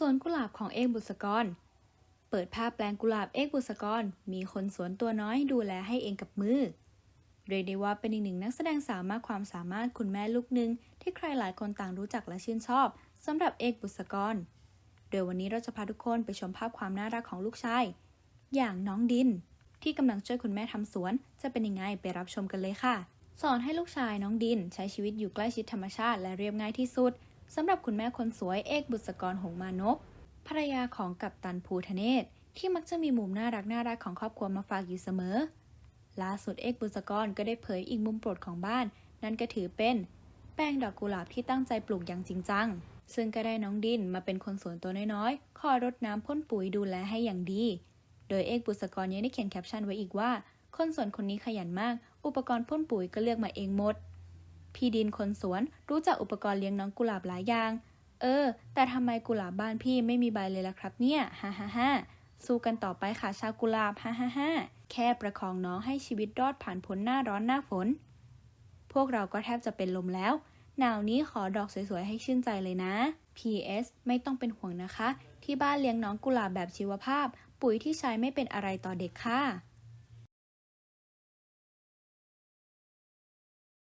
สวนกุหลาบของเอกบุษกร เปิดภาพแปลงกุหลาบเอกบุษกร มีคนสวนตัวน้อยดูแลให้เองกับมือ เรียกได้ว่าเป็นอีกหนึ่งนักแสดงสาวมากความสามารถคุณแม่ลูกหนึ่งที่ใครหลายคนต่างรู้จักและชื่นชอบสำหรับเอกบุษกร โดยวันนี้เราจะพาทุกคนไปชมภาพความน่ารักของลูกชาย อย่างน้องดิน ที่กำลังช่วยคุณแม่ทำสวน จะเป็นยังไงไปรับชมกันเลยค่ะ สอนให้ลูกชายน้องดิน ใช้ชีวิตอยู่ใกล้ชิดธรรมชาติและเรียบง่ายที่สุด สำหรับคุณแม่คนสวยเอกบุษกรหงมานพภรรยาของกัปตันภูทะเนศที่มักจะมีมุมน่ารักน่ารักของครอบครัวมาฝากอยู่เสมอ ล่าสุดเอกบุษกรก็ได้เผยอีกมุมโปรดของบ้าน นั่นก็ถือเป็นแป้งดอกกุหลาบที่ตั้งใจปลูกอย่างจริงจัง ซึ่งก็ได้น้องดินมาเป็นคนสวนตัวน้อยๆ คอยรดน้ำพ่นปุ๋ยดูแลให้อย่างดี โดยเอกบุษกรยังได้เขียนแคปชั่นไว้อีกว่า คนสวนคนนี้ขยันมาก อุปกรณ์พ่นปุ๋ยก็เลือกมาเองหมด พี่ดินคนสวนรู้จักอุปกรณ์เลี้ยงน้องกุหลาบหลายอย่าง เออ แต่ทำไมกุหลาบบ้านพี่ไม่มีใบเลยล่ะครับเนี่ย ฮ่าฮ่าฮ่าสู้กันต่อไปค่ะชาวกุหลาบ ฮ่าฮ่าฮ่าแค่ประคองน้องให้ชีวิตรอดผ่านพ้นหน้าร้อนหน้าฝน พวกเราก็แทบจะเป็นลมแล้ว หนาวนี้ขอดอกสวยๆให้ชื่นใจเลยนะ PS ไม่ต้องเป็นห่วงนะคะ ที่บ้านเลี้ยงน้องกุหลาบแบบชีวภาพ ปุ๋ยที่ใช้ไม่เป็นอะไรต่อเด็กค่ะ